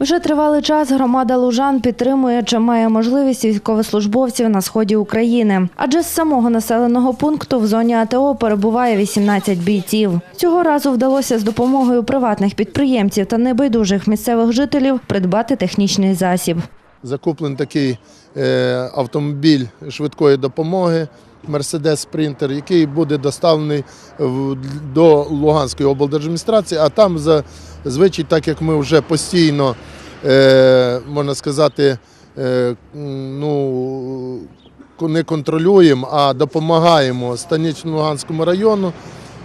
Вже тривалий час громада Лужан підтримує чи має можливість військовослужбовців на сході України. Адже з самого населеного пункту в зоні АТО перебуває 18 бійців. Цього разу вдалося з допомогою приватних підприємців та небайдужих місцевих жителів придбати технічний засіб. Закуплений такий е, автомобіль швидкої допомоги Мерседес Спринтер, який буде доставлений до Луганської облдержадміністрації, а там зазвичай, так як ми вже постійно, е, можна сказати, е, ну, не контролюємо, а допомагаємо Станично-Луганському району.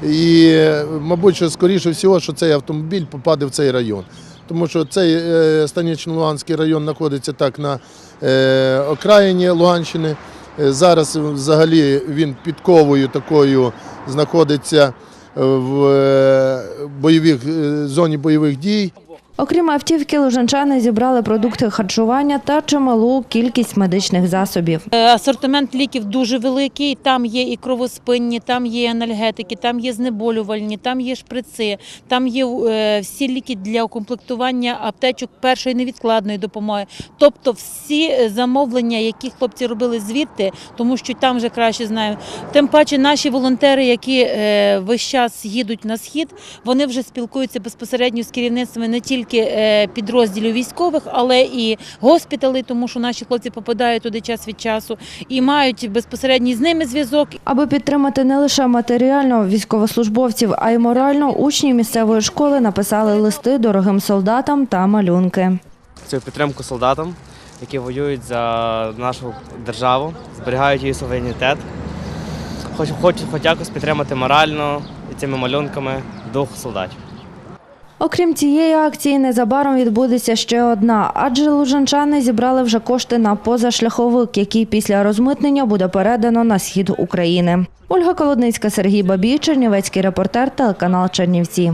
І, мабуть, що скоріше всього, що цей автомобіль попаде в цей район. Тому що цей е, Станично-Луганський район знаходиться так на окраїні Луганщини. Зараз взагалі він підковою такою знаходиться в е, бойових, е, зоні бойових дій. Окрім автівки, лужанчани зібрали продукти харчування та чималу кількість медичних засобів. Е, Асортимент ліків дуже великий. Там є і кровоспинні, там є анальгетики, там є знеболювальні, там є шприци, там є е, всі ліки для укомплектування аптечок першої невідкладної допомоги. Тобто всі е, замовлення, які хлопці робили звідти, тому що там вже краще знаємо. Тим паче наші волонтери, які весь час їдуть на схід, вони вже спілкуються безпосередньо з керівництвами не тільки е, підрозділів військових, але і госпіталей, тому що наші хлопці попадають туди час від часу і мають безпосередній з ними зв'язок. Аби підтримати не лише матеріально військовослужбовців, а й морально, учні місцевої школи написали листи дорогим солдатам та малюнки. цю підтримку солдатам, які воюють за нашу державу, зберігають її суверенітет. Хоч, хоч, хоч якось підтримати морально і цими малюнками дух солдатів. Окрім цієї акції, незабаром відбудеться ще одна, адже лужанчани зібрали вже кошти на позашляховик, який після розмитнення буде передано на схід України. Ольга Колодницька, Сергій Бабій, Чернівецький репортер, телеканал Чернівці.